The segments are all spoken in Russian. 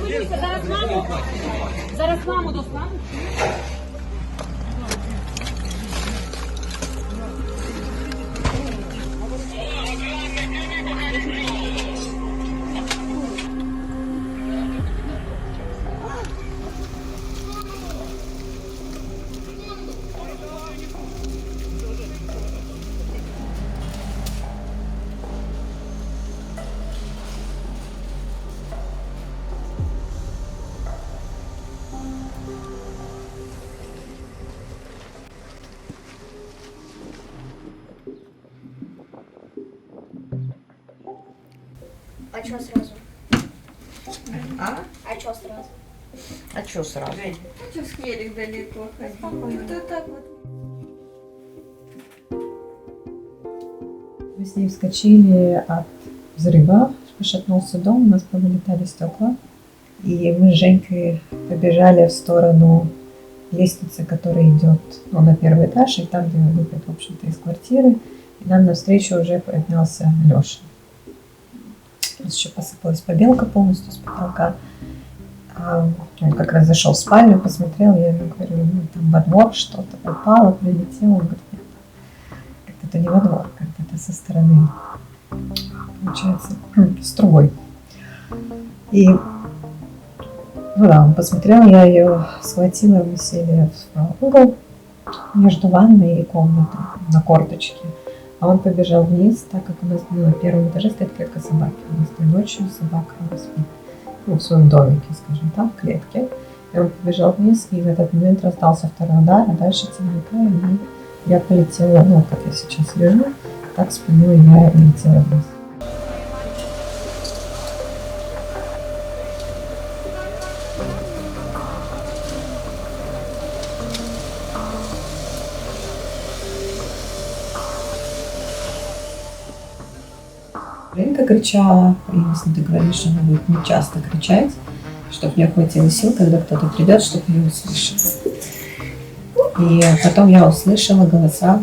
Хвилюйся, зараз маму. Зараз маму достану. А чё сразу? А? А чё сразу? А что сразу? Что в скверик далеко ходить? Вот так вот. Мы с ней вскочили от взрыва, пошатнулся дом, у нас повылетали стекла. И мы с Женькой побежали в сторону лестницы, которая идет ну, на первый этаж, и там, где выход, в общем-то, из квартиры. И нам навстречу уже поднялся Леша. Нас еще посыпалась побелка полностью с потолка. А он как раз зашел в спальню, посмотрел, я ему говорю, ну, там во двор что-то упало, прилетело. Он говорит, нет, как это не во двор, как это со стороны, получается, стругой. И, ну да, он посмотрел, я ее схватила, мы сели в угол между ванной и комнатой на корточке. А он побежал вниз, так как у нас на первом этаже стоит клетка собаки. У нас той ночью собака спит ну, в своем домике, скажем так, в клетке. И он побежал вниз, и в этот момент раздался второй удар, а дальше темнота, и я полетела, ну, как я сейчас лежу, так спиной я летела вниз. Женька кричала, и с ней договорились, что она будет не часто кричать, чтобы мне хватило сил, когда кто-то придет, чтобы ее услышать. И потом я услышала голоса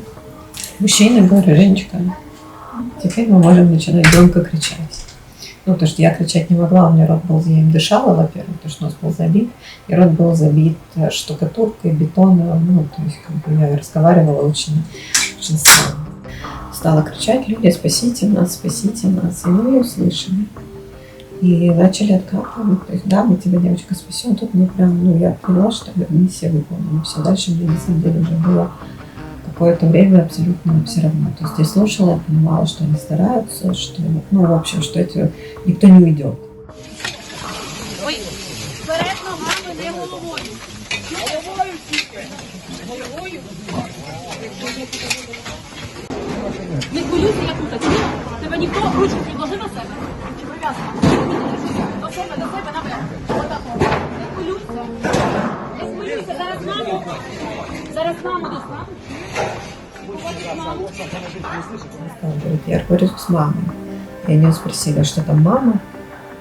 мужчины, говорю, Женечка, теперь мы можем начинать громко кричать. Ну, потому что я кричать не могла, у меня рот был, я им дышала, во-первых, потому что нос был забит, и рот был забит э, штукатуркой, бетоном, ну, то есть как бы я разговаривала очень, очень странно. Стала кричать, люди, спасите нас, спасите нас, и мы ее услышали. И начали откапывать, то есть, да, мы тебя, девочка, спасем. Тут мне прям, ну, я поняла, что миссия выполнена. Все, дальше мне на самом деле уже было какое-то время абсолютно все равно. То есть я слушала, я понимала, что они стараются, что, ну, в общем, что это никто не уйдет. Ой, вперед ногами, не головою. Головою тільки. Головою. Не хвилюйся, я тут. Ні, Тебе ніхто ручку підложи на себе. Чи прив'язка? До себе, до себе, наверх. Отако. Не хвилюйся. Не хвилюйся. Зараз маму. Зараз маму достану. Побачиш маму. Она говорит, я говорю с мамой. И они спросили, что там мама?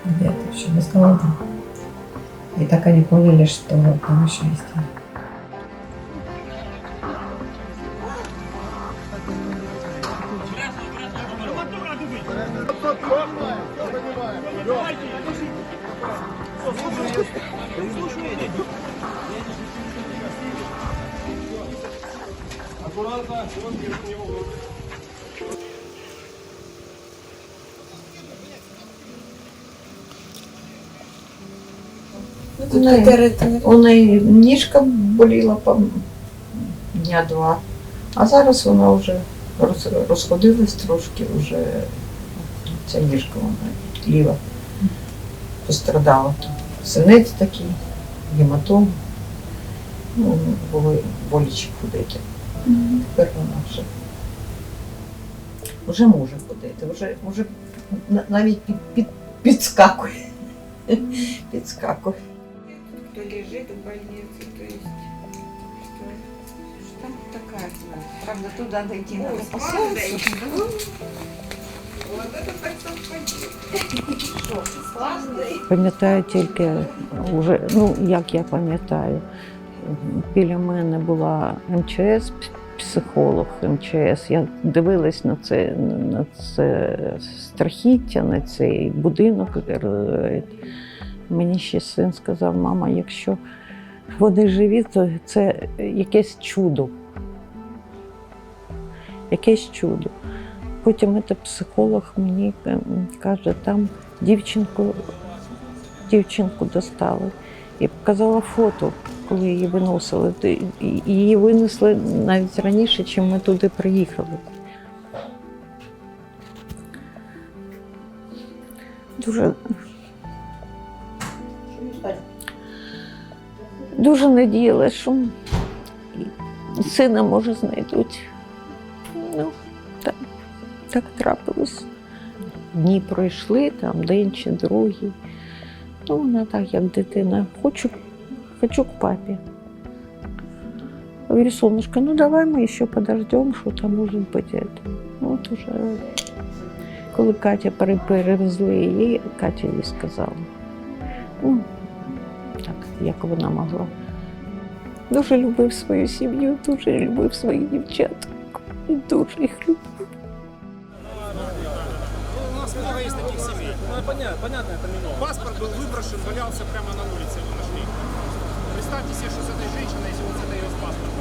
Где ты еще? Я сказала, да. И так они поняли, что там еще есть Я. У неї, у неї ніжка боліла по дня два, а зараз вона вже роз- розходилась трошки, вже ця ніжка вона ліва пострадала. Синець такий, гематом, ну, були болячі ходити. Тепер вона вже, вже може ходити, вже, вже навіть під, під, підскакує. Підскакує. кто лежит в больнице, то есть что, там такая, правда, туда дойти надо по солнцу. Пам'ятаю тільки уже, ну як я пам'ятаю, біля мене була МЧС, психолог МЧС. Я дивилась на це, на це страхіття, на цей будинок. Е, Мені ще син сказав, мама, якщо вони живі, то це якесь чудо. Якесь чудо. Потім це психолог мені е, каже, там дівчинку, дівчинку достали. І показала фото, коли її виносили. Її винесли навіть раніше, ніж ми туди приїхали. Дуже, дуже надіялася, що сина може знайдуть. Ну, так, так трапилось. Дні пройшли, там день чи другий. Ну, вона так, як дитина. Хочу, хочу к папе. Говорю, солнышко, ну давай мы еще подождем, что там может быть это. Ну, от уже, коли Катя пере- перевезли її, Катя їй сказала. Ну, так, як вона могла. Дуже любив свою сім'ю, дуже любив своїх дівчат. І дуже їх любив. У нас много есть таких семей. Ну, понятно, понятно, это минимум. Паспорт был выброшен, валялся прямо на улице, его нашли. Представьте себе, что с этой женщиной, если вот с этой ее с паспортом.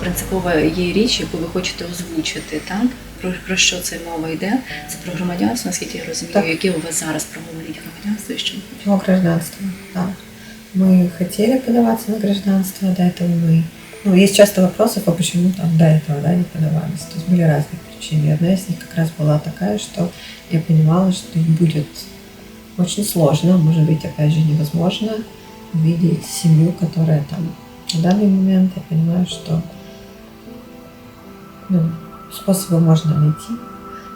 принципова є річ, яку ви хочете озвучити, так? Про, про що це мова йде? Це про громадянство, наскільки я розумію, Так. яке у вас зараз проговоріть громадянство і що ви хочете? О гражданство, да. Мы хотели подаваться на гражданство, до этого мы... Ну, есть часто вопросов, а почему там до этого да, не подавались. То есть были разные причины. И одна из них как раз была такая, что я понимала, что будет очень сложно, может быть, опять же, невозможно увидеть семью, которая там на данный момент, я понимаю, что ну, способы можно найти,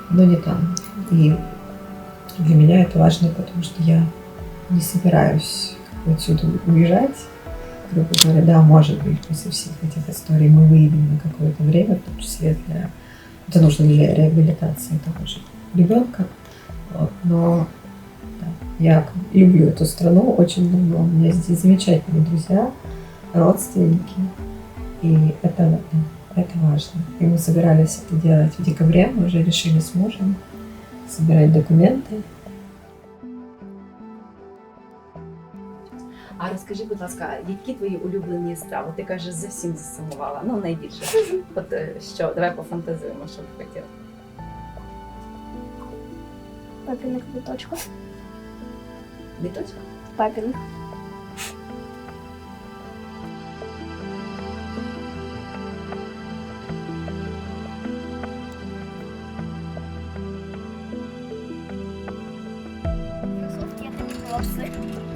но не там. И для меня это важно, потому что я не собираюсь отсюда уезжать. Грубо говоря, да, может быть, после всех этих историй мы выйдем на какое-то время, в том числе для... Это нужно для реабилитации того же ребенка. Вот, но я люблю эту страну очень давно. У меня здесь замечательные друзья, родственники. И это, да, это важно. И мы собирались это делать в декабре. Мы уже решили с мужем собирать документы. А розкажи, будь ласка, які твої улюблені страви? Ти кажеш, за всім засумувала. Ну, найбільше. От е, що, давай пофантазуємо, що б хотіла. Папіних квіточку. Witos? Pagan. Słówki, ja taki głosy.